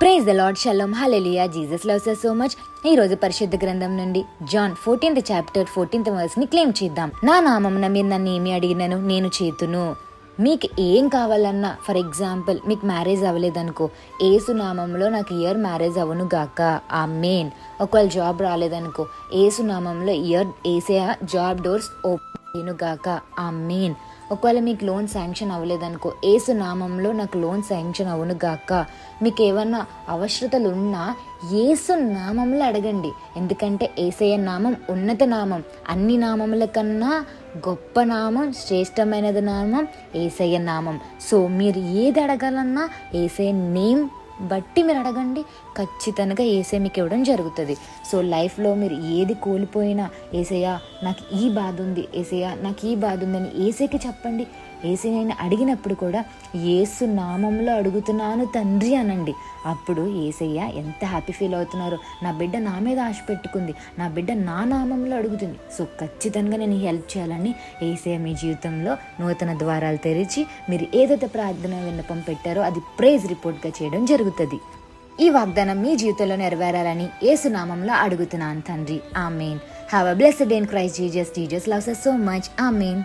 Praise the lord shalom hallelujah Jesus loves so much ఈ రోజు పరిశుద్ధ గ్రంథం నుండి జాన్ ఫోర్టీన్త్ చాప్టర్ ఫోర్టీన్త్ వర్స్ని క్లెయిమ్ చేద్దాం. నా నామమున మీరు నన్ను ఏమి అడిగినను నేను చేతును. మీకు ఏం కావాలన్నా ఫర్ ఎగ్జాంపుల్ మీకు మ్యారేజ్ అవ్వలేదనుకో ఏసు నామంలో నాకు ఇయర్ మ్యారేజ్ అవ్వను గాక. ఆ మెయిన్ ఒకవేళ జాబ్ రాలేదనుకో ఏసునామంలో ఇయర్ ఏసే జాబ్ డోర్స్ ఓపెన్ గాక ఆ మెయిన్ ఒకవేళ మీకు లోన్ శాంక్షన్ అవ్వలేదనుకో ఏసు నామంలో నాకు లోన్ శాంక్షన్ అవును గాక మీకు ఏమన్నా అవసరతలు ఉన్నా ఏసు నామంలో అడగండి. ఎందుకంటే ఏసయ్య నామం ఉన్నత నామం అన్ని నామముల కన్నా గొప్ప నామం శ్రేష్టమైనది నామం ఏసయ్య నామం. సో మీరు ఏది అడగాలన్నా ఏసయ్య నేమ్ బట్టి మీరు అడగండి. ఖచ్చితంగా ఏసే మీకు ఇవ్వడం జరుగుతుంది. సో లైఫ్లో మీరు ఏది కోల్పోయినా ఏసయ్యా నాకు ఈ బాధ ఉంది ఏసయ్యా నాకు ఈ బాధ ఉందని ఏసేకి చెప్పండి. ఏసే నేను అడిగినప్పుడు కూడా ఏసు నామంలో అడుగుతున్నాను తండ్రి అనండి. అప్పుడు ఏసయ్య ఎంత హ్యాపీ ఫీల్ అవుతున్నారు. నా బిడ్డ నా మీద ఆశ పెట్టుకుంది. నా బిడ్డ నా నామంలో అడుగుతుంది. సో ఖచ్చితంగా నేను హెల్ప్ చేయాలని ఏసయ్య మీ జీవితంలో నూతన ద్వారాలు తెరిచి మీరు ఏదైతే ప్రార్థన విన్నపం పెట్టారో అది ప్రైజ్ రిపోర్ట్గా చేయడం జరుగుతుంది. ఈ వాగ్దానం మీ జీవితంలో నెరవేరాలని ఏసునామంలో అడుగుతున్నాను తండ్రి. Amen. Have a blessed in Christ Jesus Jesus loves so much amen